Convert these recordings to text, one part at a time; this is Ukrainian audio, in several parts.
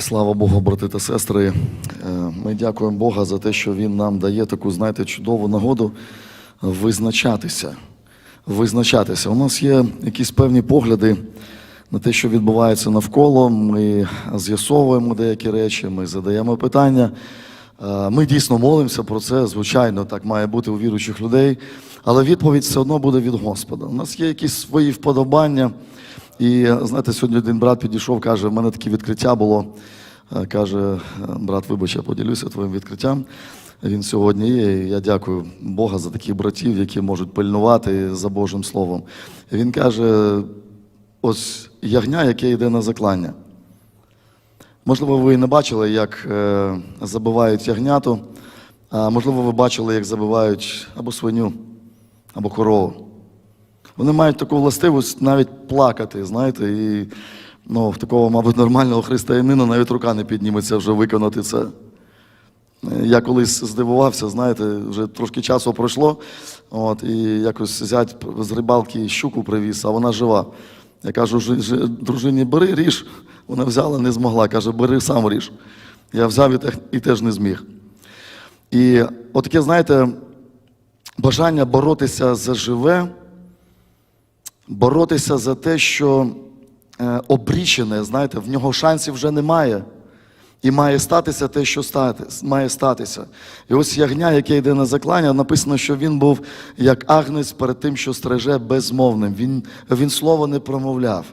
Слава Богу, брати та сестри. Е, Ми дякуємо Бога за те, що Він нам дає таку, знаєте, чудову нагоду визначатися. Визначатися. У нас є якісь певні погляди на те, що відбувається навколо. Ми з'ясовуємо деякі речі, ми задаємо питання. Е, Ми дійсно молимося про це, звичайно, так має бути у віруючих людей, але відповідь все одно буде від Господа. У нас є якісь свої вподобання. І знаєте, сьогодні один брат підійшов, каже, в мене таке відкриття було. Е, Каже, брат, вибач, я поділюся твоїм відкриттям. Він сьогодні є. і Я дякую Бога за таких братів, які можуть пильнувати за Божим Словом. І Він каже: ось ягня, яке йде на заклання. Можливо, ви не бачили, як е, забивають ягняту, а можливо, ви бачили, як забивають або свиню, або корову. Вони мають таку властивість навіть плакати, знаєте, і ну, в такого, мабуть, нормального християнина навіть рука не підніметься вже виконати це. Я колись здивувався, знаєте, вже трошки часу пройшло, от, і якось зять з рибалки щуку привіз, а вона жива. Я кажу, «Жи- жи- дружині, бери, ріж. Вона взяла, не змогла. Каже, бери сам ріж. Я взяв і, те- і теж не зміг. І отаке, знаєте, бажання боротися за живе, боротися за те, що е, обрічене, знаєте, в нього шансів вже немає. І має статися те, що стати, має статися. І ось ягня, яке йде на заклання, написано, що він був як агнець перед тим, що стреже безмовним. Він, він слово не промовляв.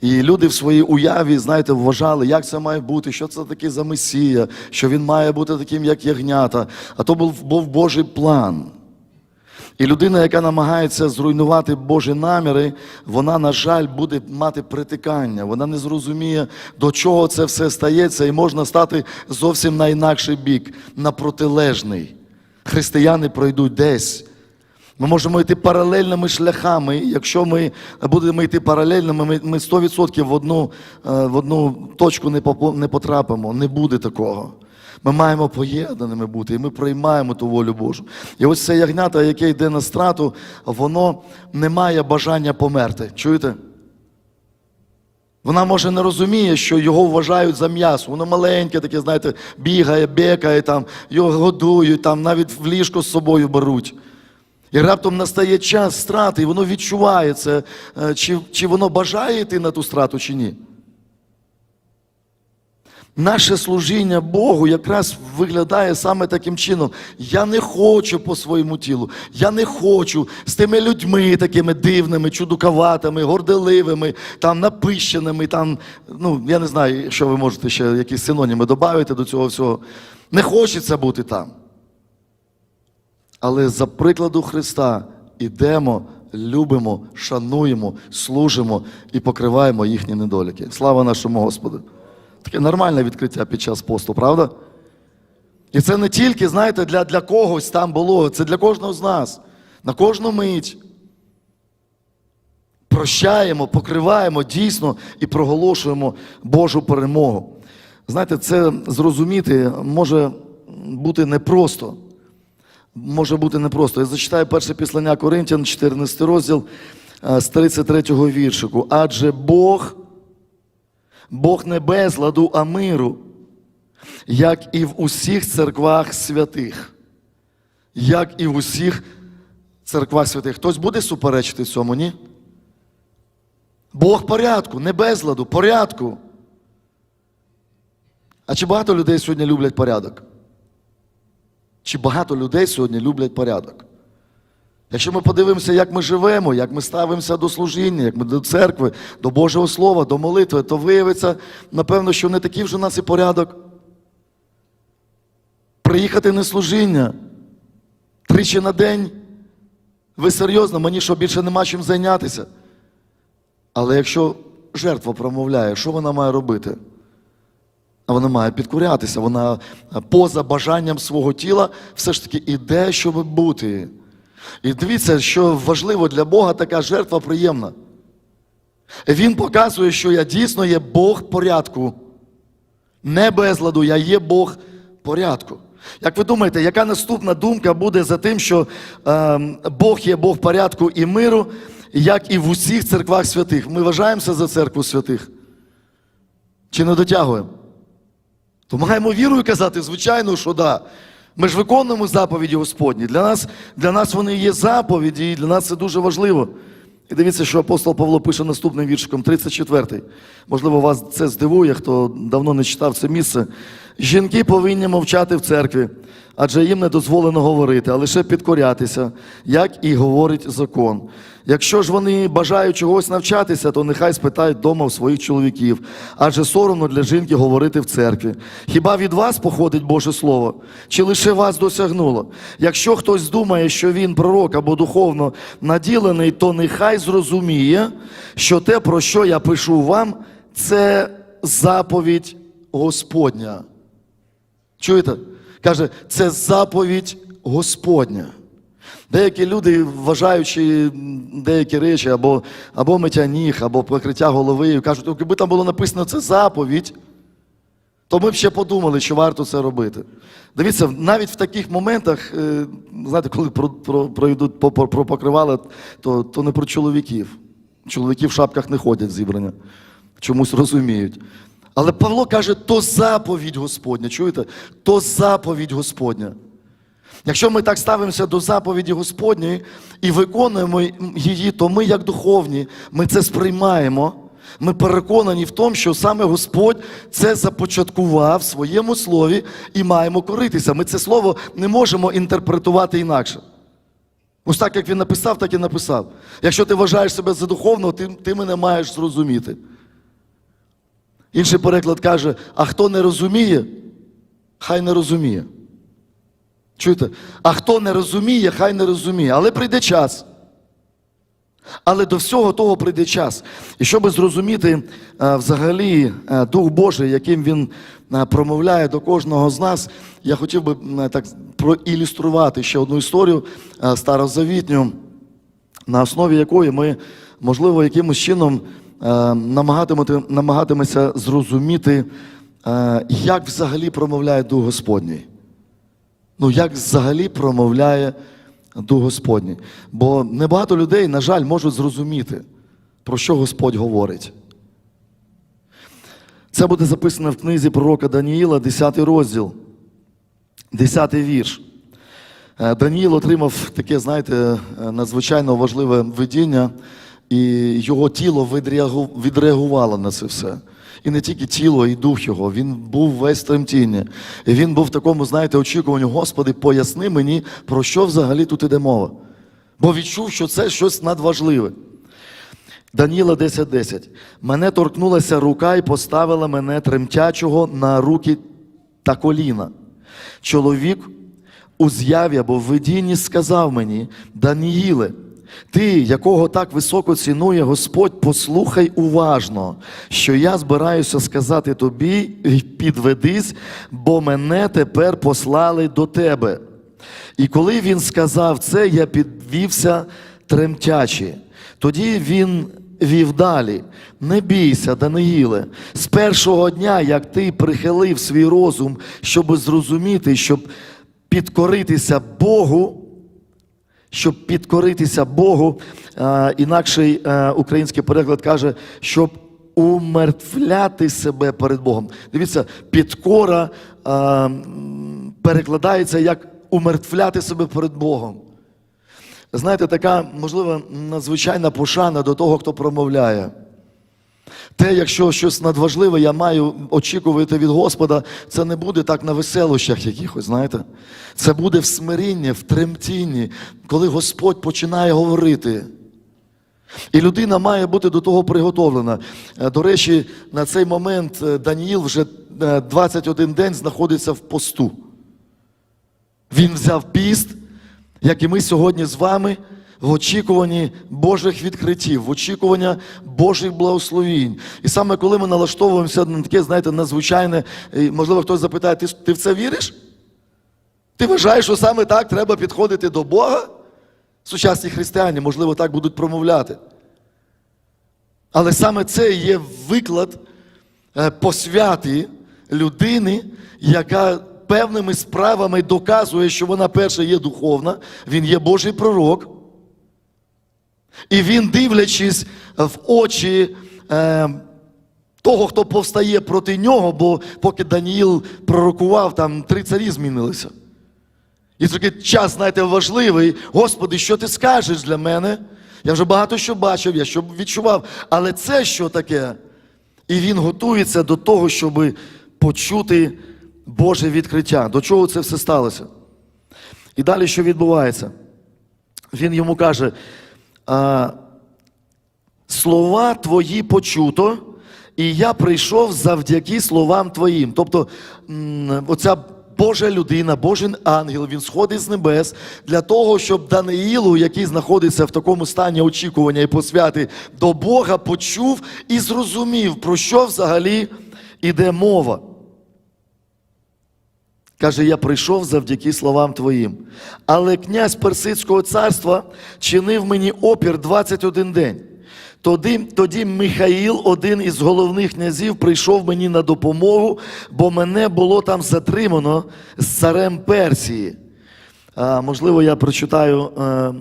І люди в своїй уяві, знаєте, вважали, як це має бути, що це таке за Месія, що він має бути таким, як ягнята. А то був, був Божий план. І людина, яка намагається зруйнувати Божі наміри, вона, на жаль, буде мати притикання. Вона не зрозуміє, до чого це все стається, і можна стати зовсім на інакший бік, на протилежний. Християни пройдуть десь. Ми можемо йти паралельними шляхами. Якщо ми будемо йти паралельними, ми- ми 100% в одну, е, в одну точку не потрапимо. Не буде такого. Ми маємо поєднаними бути, і ми приймаємо ту волю Божу. І ось це ягнята, яке йде на страту, воно не має бажання померти. Чуєте? Вона може не розуміє, що його вважають за м'ясо. Воно маленьке, таке, знаєте, бігає, бекає, там, його годують, там, навіть в ліжко з собою беруть. І раптом настає час страти, і воно відчуває це, е, чи, чи воно бажає йти на ту страту, чи ні. Наше служіння Богу якраз виглядає саме таким чином. Я не хочу по своєму тілу, я не хочу з тими людьми такими дивними, чудукаватими, горделивими, там напищеними, там, ну, я не знаю, що ви можете ще якісь синоніми додати до цього всього. Не хочеться бути там. Але за прикладу Христа ідемо, любимо, шануємо, служимо і покриваємо їхні недоліки. Слава нашому Господу! Таке нормальне відкриття під час посту, правда? І це не тільки, знаєте, для, для когось там було, це для кожного з нас. На кожну мить. Прощаємо, покриваємо дійсно і проголошуємо Божу перемогу. Знаєте, це зрозуміти може бути непросто. Може бути непросто. Я зачитаю перше післання Коринтян, 14 розділ е, з 33 віршику. Адже Бог, Бог не безладу, а миру, як і в усіх церквах святих. Як і в усіх церквах святих. Хтось буде суперечити цьому, ні? Бог порядку, не безладу, порядку. А чи багато людей сьогодні люблять порядок? Чи багато людей сьогодні люблять порядок? Якщо ми подивимося, як ми живемо, як ми ставимося до служіння, як ми до церкви, до Божого Слова, до молитви, то виявиться, напевно, що не такий вже у нас і порядок. Приїхати на служіння тричі на день. Ви серйозно, мені що більше нема чим зайнятися. Але якщо жертва промовляє, що вона має робити? Вона має підкорятися, вона поза бажанням свого тіла все ж таки іде, щоб бути. І дивіться, що важливо для Бога така жертва приємна. Він показує, що я дійсно є Бог порядку. Не безладу, я є Бог порядку. Як ви думаєте, яка наступна думка буде за тим, що е, Бог є Бог порядку і миру, як і в усіх церквах святих? Ми вважаємося за церкву святих? Чи не дотягуємо? То маємо вірою казати, звичайно, що да. Ми ж виконуємо заповіді Господні. Для нас, для нас вони є заповіді, і для нас це дуже важливо. І дивіться, що апостол Павло пише наступним віршиком, 34-й. Можливо, вас це здивує, хто давно не читав це місце. Жінки повинні мовчати в церкві, адже їм не дозволено говорити, а лише підкорятися, як і говорить закон. Якщо ж вони бажають чогось навчатися, то нехай спитають вдома у своїх чоловіків, адже соромно для жінки говорити в церкві. Хіба від вас походить Боже Слово, чи лише вас досягнуло? Якщо хтось думає, що він пророк або духовно наділений, то нехай зрозуміє, що те, про що я пишу вам, це заповідь Господня. Чуєте? Каже, це заповідь Господня. Деякі люди, вважаючи деякі речі, або, або миття ніг, або покриття голови, кажуть, «Ну, якби там було написано це заповідь, то ми б ще подумали, чи варто це робити. Дивіться, навіть в таких моментах, е, знаєте, коли про, про, пройдуть по, по- про покривали, то, то не про чоловіків. Чоловіки в шапках не ходять зібрання. Чомусь розуміють. Але Павло каже, то заповідь Господня. Чуєте? То заповідь Господня. Якщо ми так ставимося до заповіді Господньої і виконуємо її, то ми, як духовні, ми це сприймаємо. Ми переконані в тому, що саме Господь це започаткував в своєму слові і маємо коритися. Ми це слово не можемо інтерпретувати інакше. Ось так, як він написав, так і написав. Якщо ти вважаєш себе за духовного, ти, ти мене маєш зрозуміти. Інший переклад каже: а хто не розуміє, хай не розуміє. Чуєте? А хто не розуміє, хай не розуміє. Але прийде час. Але до всього того прийде час. І щоб зрозуміти е, взагалі е, Дух Божий, яким він е, промовляє до кожного з нас, я хотів би так проілюструвати ще одну історію старозавітню, на основі якої ми, можливо, якимось чином намагатимемося зрозуміти, як взагалі промовляє Дух Господній. Ну, як взагалі промовляє Дух Господній. Бо небагато людей, на жаль, можуть зрозуміти, про що Господь говорить. Це буде записано в книзі пророка Даніїла, 10 розділ, 10 вірш. Е, Даніїл отримав таке, знаєте, е, надзвичайно важливе видіння, і його тіло відреагувало на це все. І не тільки тіло, і дух його. Він був весь тремтіння. І він був в такому, знаєте, очікуванні, Господи, поясни мені, про що взагалі тут іде мова. Бо відчув, що це щось надважливе. Даніла 10.10. Мене торкнулася рука і поставила мене тремтячого на руки та коліна. Чоловік у з'яві або в видінні сказав мені: Даніїле, ти, якого так високо цінує Господь, послухай уважно, що я збираюся сказати тобі, підведись, бо мене тепер послали до тебе. І коли він сказав це, я підвівся тремтячи. Тоді він вів далі. Не бійся, Даниїле, з першого дня, як ти прихилив свій розум, щоб зрозуміти, щоб підкоритися Богу, щоб підкоритися Богу, інакший е, український переклад каже, щоб умертвляти себе перед Богом. Дивіться, підкора е, перекладається як умертвляти себе перед Богом. Знаєте, така, можливо, надзвичайна пошана до того, хто промовляє. Те, якщо щось надважливе я маю очікувати від Господа, це не буде так на веселощах якихось, знаєте. Це буде в смирінні, в тремтінні, коли Господь починає говорити. І людина має бути до того приготовлена. Е, До речі, на цей момент е, Даніїл вже е, 21 день знаходиться в посту. Він взяв піст, як і ми сьогодні з вами, в очікуванні Божих відкриттів, в очікування Божих благословінь. І саме коли ми налаштовуємося на таке, знаєте, надзвичайне, можливо, хтось запитає, ти, ти в це віриш? Ти вважаєш, що саме так треба підходити до Бога? Сучасні християни, можливо, так будуть промовляти. Але саме це є виклад е, посвяти людини, яка певними справами доказує, що вона перша є духовна, він є Божий пророк. І він, дивлячись в очі е, того, хто повстає проти нього, бо поки Даніїл пророкував, там три царі змінилися. І такий час, знаєте, важливий. Господи, що ти скажеш для мене? Я вже багато що бачив, я що відчував. Але це що таке? І він готується до того, щоб почути Боже відкриття. До чого це все сталося? І далі що відбувається? Він йому каже: слова твої почуто, і я прийшов завдяки словам твоїм. Тобто, оця Божа людина, Божий ангел, він сходить з небес для того, щоб Даниїлу, який знаходиться в такому стані очікування і посвяти до Бога, почув і зрозумів, про що взагалі іде мова. Каже, я прийшов завдяки словам твоїм. Але князь Персидського царства чинив мені опір 21 день. Тоді, тоді Михаїл, один із головних князів, прийшов мені на допомогу, бо мене було там затримано з царем Персії. А, можливо, я прочитаю е,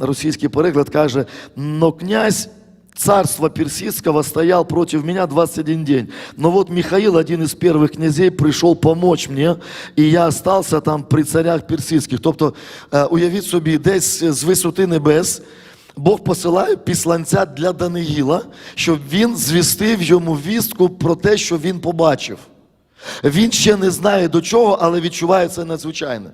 російський переклад, каже, но князь царства персидского стоял против меня 21 день. Но вот Михаил, один из первых князей, пришел помочь мне, і я остался там при царях персидських. Тобто, е, уявіть собі, десь з висоти небес Бог посилає післанця для Даниїла, щоб він звістив йому вістку про те, що він побачив. Він ще не знає до чого, але відчуває це надзвичайне.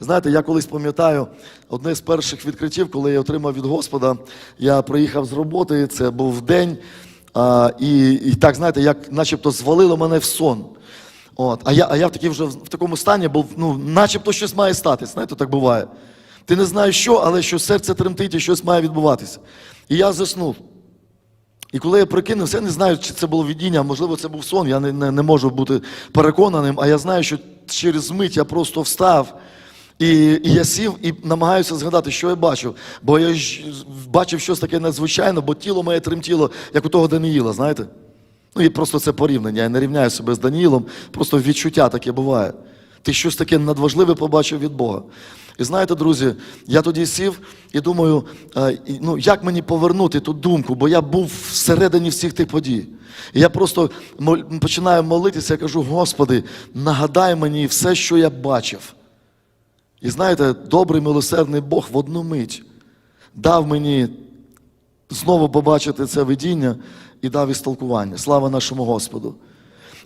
Знаєте, я колись пам'ятаю одне з перших відкриттів, коли я отримав від Господа, я приїхав з роботи, це був день, а, і, і так, знаєте, як начебто звалило мене в сон. От, а, я, а я в, такій вже в, такому стані був, ну, начебто щось має статись, знаєте, так буває. Ти не знаєш що, але що серце тремтить і щось має відбуватися. І я заснув. І коли я прокинувся, я не знаю, чи це було видіння, можливо, це був сон, я не, не, не можу бути переконаним, а я знаю, що через мить я просто встав. І, і я сів і намагаюся згадати, що я бачив. Бо я ж бачив щось таке надзвичайне, бо тіло моє тремтіло, як у того Даниїла, знаєте? Ну і просто це порівняння. Я не рівняю себе з Даніїлом, просто відчуття таке буває. Ти щось таке надважливе побачив від Бога. І знаєте, друзі, я тоді сів і думаю, е, ну як мені повернути ту думку, бо я був всередині всіх тих подій. І я просто починаю молитися, я кажу, Господи, нагадай мені все, що я бачив. І знаєте, добрий милосердний Бог в одну мить дав мені знову побачити це видіння і дав істолкування. Слава нашому Господу.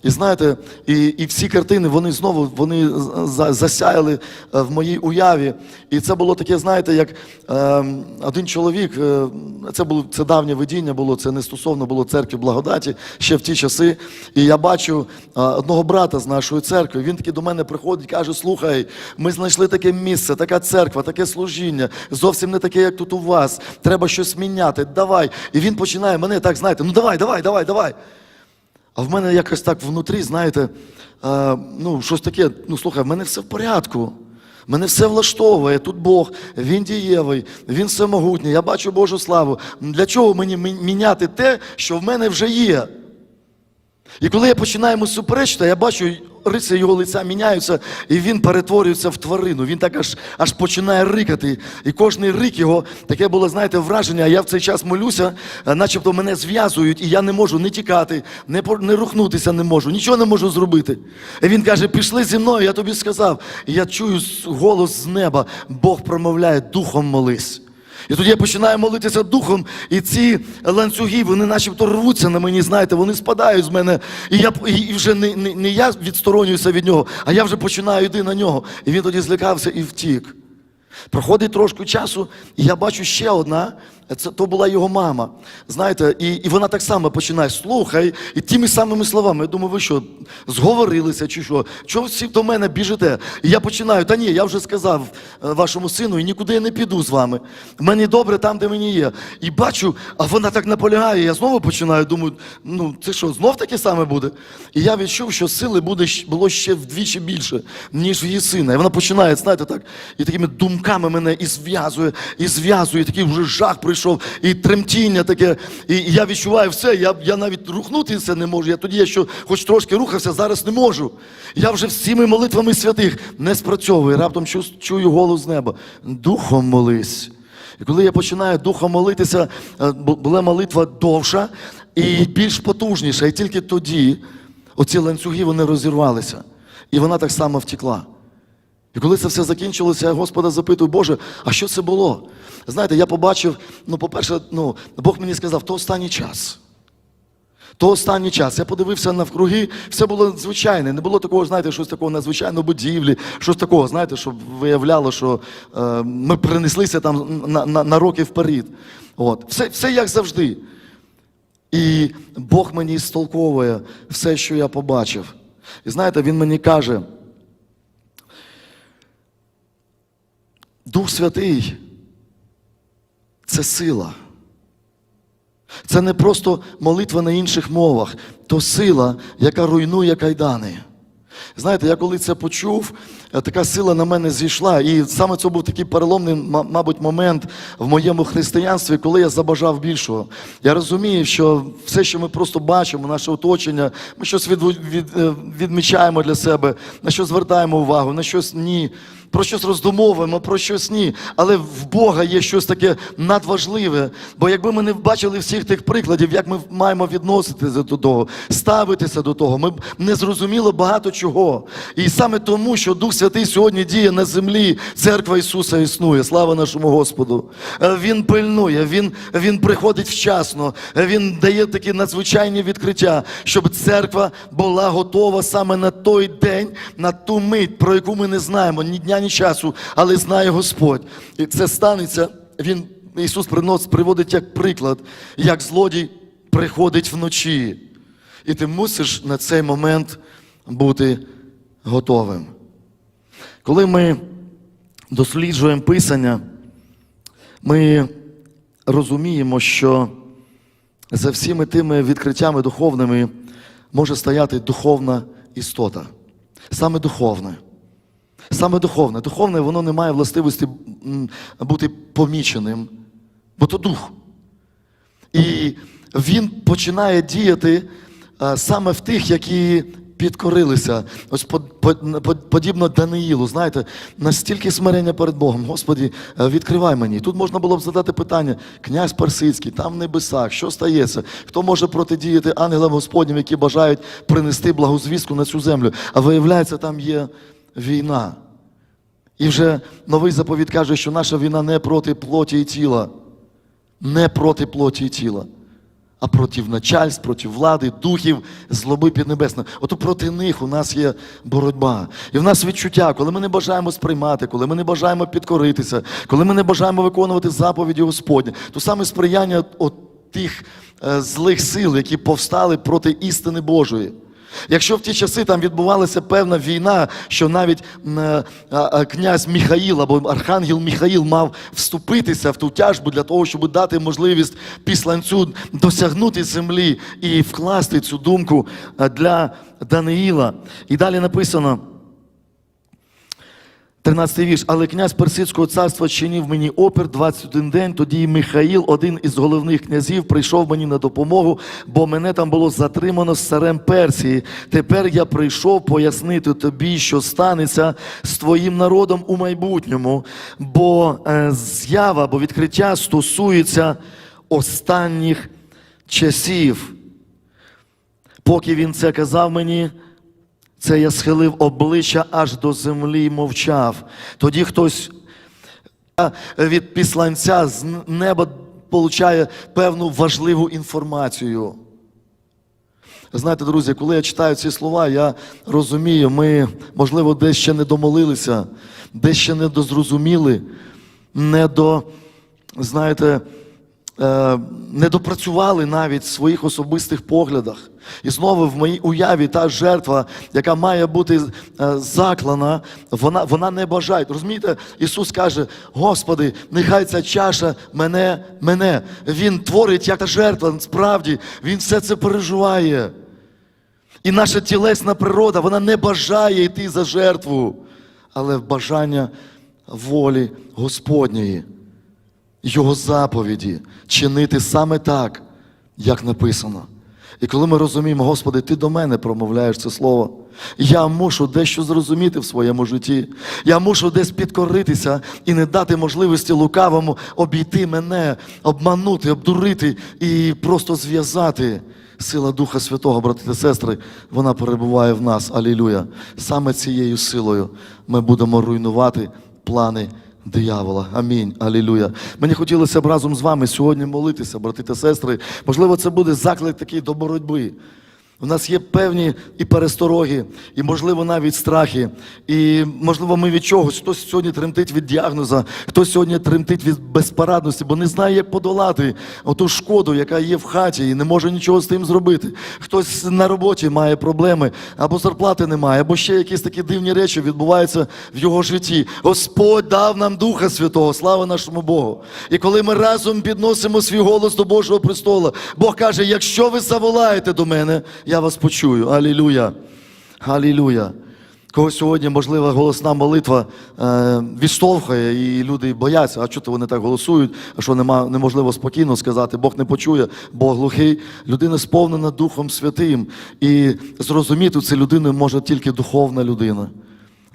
І знаєте, і, і всі картини вони знову вони засяяли е, в моїй уяві. І це було таке, знаєте, як е, один чоловік, е, це було це давнє видіння було, це не стосовно було церкви благодаті ще в ті часи. І я бачу е, одного брата з нашої церкви. Він таки до мене приходить, каже: Слухай, ми знайшли таке місце, така церква, таке служіння, зовсім не таке, як тут у вас. Треба щось міняти. Давай. І він починає мене так, знаєте, ну давай, давай, давай, давай. А в мене якось так внутрі, знаєте, е, ну, щось таке, ну слухай, в мене все в порядку. Мене все влаштовує. Тут Бог, Він дієвий, Він всемогутній. Я бачу Божу славу. Для чого мені міняти те, що в мене вже є? І коли я починаю суперечити, я бачу, риси його лиця міняються, і він перетворюється в тварину. Він так аж, аж починає рикати. І кожний рик його таке було, знаєте, враження. Я в цей час молюся, е, начебто мене зв'язують, і я не можу не тікати, не, не рухнутися не можу, нічого не можу зробити. І він каже: пішли зі мною, я тобі сказав. І я чую голос з неба. Бог промовляє, духом молись. І тоді я починаю молитися духом, і ці ланцюги, вони начебто рвуться на мені, знаєте, вони спадають з мене. І я і вже не, не, не я відсторонююся від нього, а я вже починаю йти на нього. І він тоді злякався і втік. Проходить трошки часу, і я бачу ще одна. Це то була його мама. Знаєте, і, і вона так само починає слухай, і тими самими словами. Я думаю, ви що, зговорилися чи що? Чого всі до мене біжите? І я починаю, та ні, я вже сказав е, вашому сину, і нікуди я не піду з вами. Мені добре там, де мені є. І бачу, а вона так наполягає. Я знову починаю, думаю, ну це що, знов таке саме буде? І я відчув, що сили буде, було ще вдвічі більше, ніж в її сина. І вона починає, знаєте, так, і такими думками мене і зв'язує, і зв'язує, і такий вже жах прийшов, і тремтіння таке. І я відчуваю все, я, я навіть рухнутися не можу. Я тоді, я що хоч трошки рухався, зараз не можу. Я вже всіми молитвами святих не спрацьовую. Раптом чу, чую голос з неба. Духом молись. І коли я починаю духом молитися, е, була молитва довша, і більш потужніша. І тільки тоді оці ланцюги вони розірвалися. І вона так само втекла. І коли це все закінчилося, я Господа запитую, Боже, а що це було? Знаєте, я побачив, ну, по-перше, ну, Бог мені сказав, то останній час. То останній час. Я подивився навкруги, все було звичайне. Не було такого, знаєте, щось такого надзвичайного будівлі, щось такого, знаєте, щоб виявляло, що е, ми перенеслися там на, на, на роки вперед. От. Все, все як завжди. І Бог мені столковує все, що я побачив. І знаєте, Він мені каже, Дух Святий це сила. Це не просто молитва на інших мовах, то сила, яка руйнує кайдани. Знаєте, я коли це почув, е, така сила на мене зійшла. І саме це був такий переломний, мабуть, момент в моєму християнстві, коли я забажав більшого. Я розумію, що все, що ми просто бачимо, наше оточення, ми щось від, від, е, відмічаємо для себе, на що звертаємо увагу, на щось ні. Про щось роздумовуємо, про щось ні. Але в Бога є щось таке надважливе. Бо якби ми не бачили всіх тих прикладів, як ми маємо відноситися до того, ставитися до того, ми б не зрозуміли багато чого. І саме тому, що Дух Святий сьогодні діє на землі, церква Ісуса існує. Слава нашому Господу. Е, Він пильнує, Він, він приходить вчасно, е, Він дає такі надзвичайні відкриття, щоб церква була готова саме на той день, на ту мить, про яку ми не знаємо ні дня, ні часу, але знає Господь. І це станеться. Він Ісус приводить як приклад, як злодій приходить вночі. І ти мусиш на цей момент бути готовим. Коли ми досліджуємо Писання, ми розуміємо, що за всіми тими відкриттями духовними може стояти духовна істота. Саме духовне. Саме духовне. Духовне, воно не має властивості бути поміченим, бо то дух. І він починає діяти саме в тих, які підкорилися. Ось под- под- под- подібно Даниїлу, знаєте, настільки смирення перед Богом. Господі, е, відкривай мені. Тут можна було б задати питання: князь Персидський, там в небесах, що стається? Хто може протидіяти ангелам Господнім, які бажають принести благозвістку на цю землю? А виявляється, там є війна. І вже новий заповіт каже, що наша війна не проти плоті і тіла, не проти плоті і тіла, а проти начальств, проти влади, духів, злоби піднебесної. Ото проти них у нас є боротьба. І в нас відчуття, коли ми не бажаємо сприймати, коли ми не бажаємо підкоритися, коли ми не бажаємо виконувати заповіді Господні, то саме сприяння от тих е, злих сил, які повстали проти істини Божої. Якщо в ті часи там відбувалася певна війна, що навіть е, князь Міхаїл або архангел Міхаїл мав вступитися в ту тяжбу для того, щоб дати можливість післанцю досягнути землі і вкласти цю думку е, для Даниїла. І далі написано. 13 вірш. Але князь Персидського царства чинив мені опір 21 день. Тоді Михаїл, один із головних князів, прийшов мені на допомогу, бо мене там було затримано з царем Персії. Тепер я прийшов пояснити тобі, що станеться з твоїм народом у майбутньому, бо е, з'ява або відкриття стосується останніх часів. Поки він це казав мені, це я схилив обличчя аж до землі і мовчав. Тоді хтось від післанця з неба получає певну важливу інформацію. Знаєте, друзі, коли я читаю ці слова, я розумію, ми, можливо, десь ще не домолилися, десь ще не дозрозуміли, не до, знаєте, е, не допрацювали навіть в своїх особистих поглядах. І знову в моїй уяві та жертва, яка має бути е, заклана, вона, вона не бажає. Розумієте, Ісус каже: Господи, нехай ця чаша мене, мене. Він творить як та жертва, справді, Він все це переживає. І наша тілесна природа, вона не бажає йти за жертву, але бажання волі Господньої. Його заповіді чинити саме так, як написано. І коли ми розуміємо, Господи, Ти до мене промовляєш це слово, Я мушу дещо зрозуміти в своєму житті. Я мушу десь підкоритися і не дати можливості лукавому обійти мене, обманути, обдурити і просто зв'язати. Сила Духа Святого, брати та сестри, вона перебуває в нас. Алілюя. Саме цією силою ми будемо руйнувати плани диявола. Амінь. Алілюя. Мені хотілося б разом з вами сьогодні молитися, брати та сестри. Можливо, це буде заклик такий до боротьби. У нас є певні і перестороги, і, можливо, навіть страхи. І, можливо, ми від чогось. Хтось сьогодні тремтить від діагноза, хтось сьогодні тремтить від безпорадності, бо не знає, як подолати оту шкоду, яка є в хаті, і не може нічого з тим зробити. Хтось на роботі має проблеми, або зарплати немає, або ще якісь такі дивні речі відбуваються в його житті. Господь дав нам Духа Святого, слава нашому Богу. І коли ми разом підносимо свій голос до Божого престола, Бог каже: якщо ви заволаєте до мене, я вас почую. Алілуя. Алілуя. Кого сьогодні, можливо, голосна молитва е, відштовхує, і люди бояться, а чого вони так голосують, а що нема, неможливо спокійно сказати, Бог не почує, Бог глухий. Людина сповнена Духом Святим. І зрозуміти цю людину може тільки духовна людина.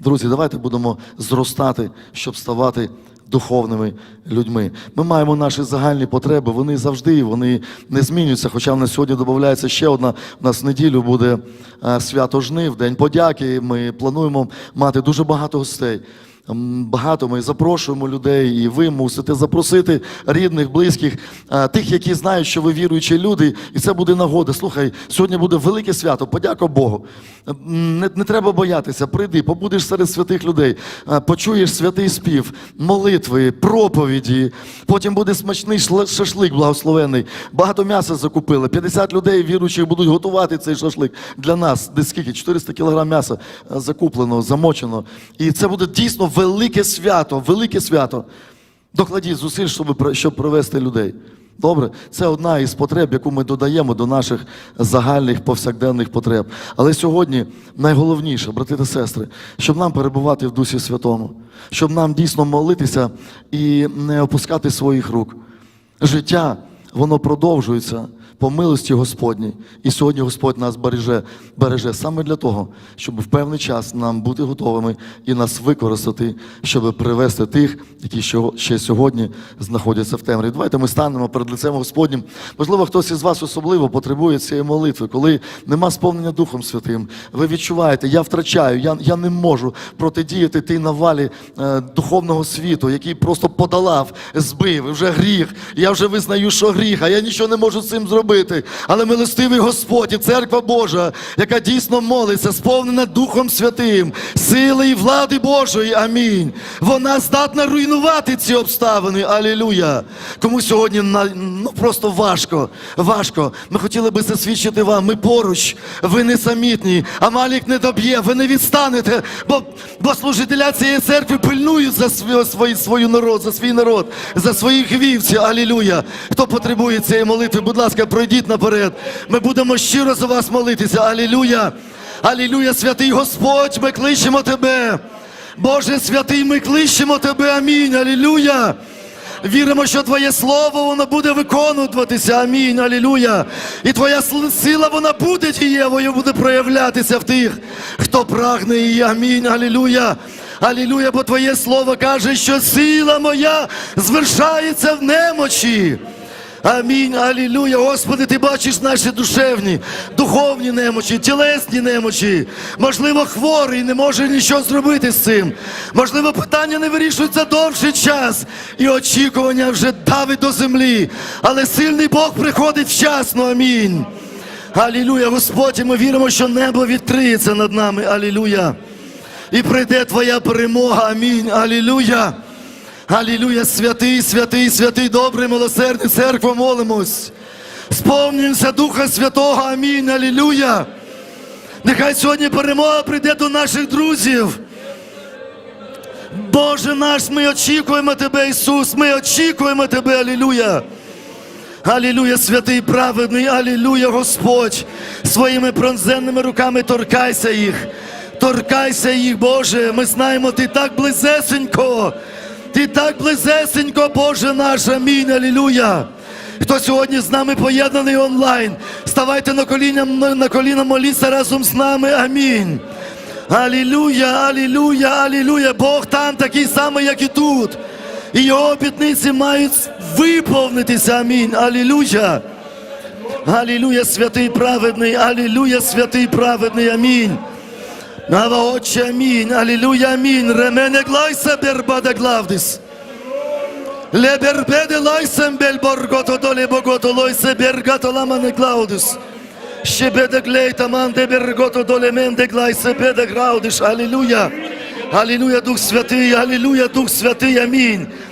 Друзі, давайте будемо зростати, щоб ставати духовними людьми. Ми маємо наші загальні потреби, вони завжди вони не змінюються. Хоча в нас сьогодні додається ще одна. У нас в неділю буде е, свято жнив, День подяки. Ми плануємо мати дуже багато гостей. Багато ми запрошуємо людей, і ви мусите запросити рідних, близьких, е, тих, які знають, що ви віруючі люди, і це буде нагода. Слухай, сьогодні буде велике свято, подяка Богу. Не, не треба боятися, прийди, побудеш серед святих людей, е, почуєш святий спів, молитви, проповіді. Потім буде смачний шашлик благословений. Багато м'яса закупили. 50 людей віруючих будуть готувати цей шашлик для нас. Десь скільки? 400 кілограм м'яса е, закуплено, замочено. І це буде дійсно велике свято, велике свято. Докладіть зусиль, щоб, щоб привести людей. Добре, це одна із потреб, яку ми додаємо до наших загальних повсякденних потреб. Але сьогодні найголовніше, брати та сестри, щоб нам перебувати в Дусі Святому, щоб нам дійсно молитися і не опускати своїх рук. Життя, воно продовжується по милості Господній. І сьогодні Господь нас береже, береже саме для того, щоб в певний час нам бути готовими і нас використати, щоб привести тих, які ще- сьогодні знаходяться в темряві. Давайте ми станемо перед лицем Господнім. Можливо, хтось із вас особливо потребує цієї молитви, коли нема сповнення Духом Святим. Ви відчуваєте, я втрачаю, я, я не можу протидіяти тій навалі е, духовного світу, який просто подолав, збив, вже гріх. Я вже визнаю, що гріх, а я нічого не можу з цим зробити. Але милостивий Господь і церква Божа, яка дійсно молиться, сповнена Духом Святим, сили і влади Божої. Амінь. Вона здатна руйнувати ці обставини. Алілюя. Кому сьогодні ну, просто важко, важко. Ми хотіли би засвідчити вам. Ми поруч, ви не самітні, а малік не доб'є, ви не відстанете, бо, бо служителя цієї церкви пильнують за свій, свою народ, за свій народ, за своїх вівців. Алілюя. Хто потребує цієї молитви, будь ласка, пройдіть наперед. Ми будемо щиро за вас молитися. Алілюя. Алілюя, святий Господь, ми кличемо тебе. Боже святий, ми кличемо тебе. Амінь. Алілюя. Віримо, що Твоє слово воно буде виконуватися. Амінь. Алілюя. І Твоя сила вона буде дієвою, буде проявлятися в тих, хто прагне її. Амінь. Алілюя. Алілюя, бо Твоє слово каже, що сила моя звершається в немочі. Амінь, алілюя. Господи, ти бачиш наші душевні, духовні немочі, тілесні немочі. Можливо, хворий не може нічого зробити з цим. Можливо, питання не вирішується довший час, і очікування вже давить до землі. Але сильний Бог приходить вчасно. Амінь. Алілюя, Господь, ми віримо, що небо відкриється над нами. Алілюя. І прийде Твоя перемога. Амінь. Алілюя. Алілюя, святий, святий, святий, добрий, милосердний, церква, молимось. Сповнюємося Духа Святого, амінь, алілюя. Нехай сьогодні перемога прийде до наших друзів. Боже наш, ми очікуємо Тебе, Ісус, ми очікуємо Тебе, алілюя. Алілюя, святий праведний, алілюя, Господь. Своїми пронзенними руками торкайся їх. Торкайся їх, Боже. Ми знаємо, Ти так близесенько. Ти так близесенько, Боже наш, амінь, алілюя. Хто сьогодні з нами поєднаний онлайн, ставайте на коліна, на коліна моліться разом з нами. Амінь. Алілуя, алілуя, алілуя. Бог там такий самий, як і тут. І його обітниці мають виповнитися. Амінь. Алілуя. Алілуя, святий праведний, алілуя, святий праведний, амінь. Ава Отче, амінь, алілуя, амінь. Ремене глайса бербада главдис. Лебербеде лайсем бел боргото доле богото лойсе бергато ламане глаудис. Ще беде глейта манде бергото доле менде глайсе беде граудиш. Алілуя. Алілуя, Дух Святий, Алілуя, Дух Святий, амінь.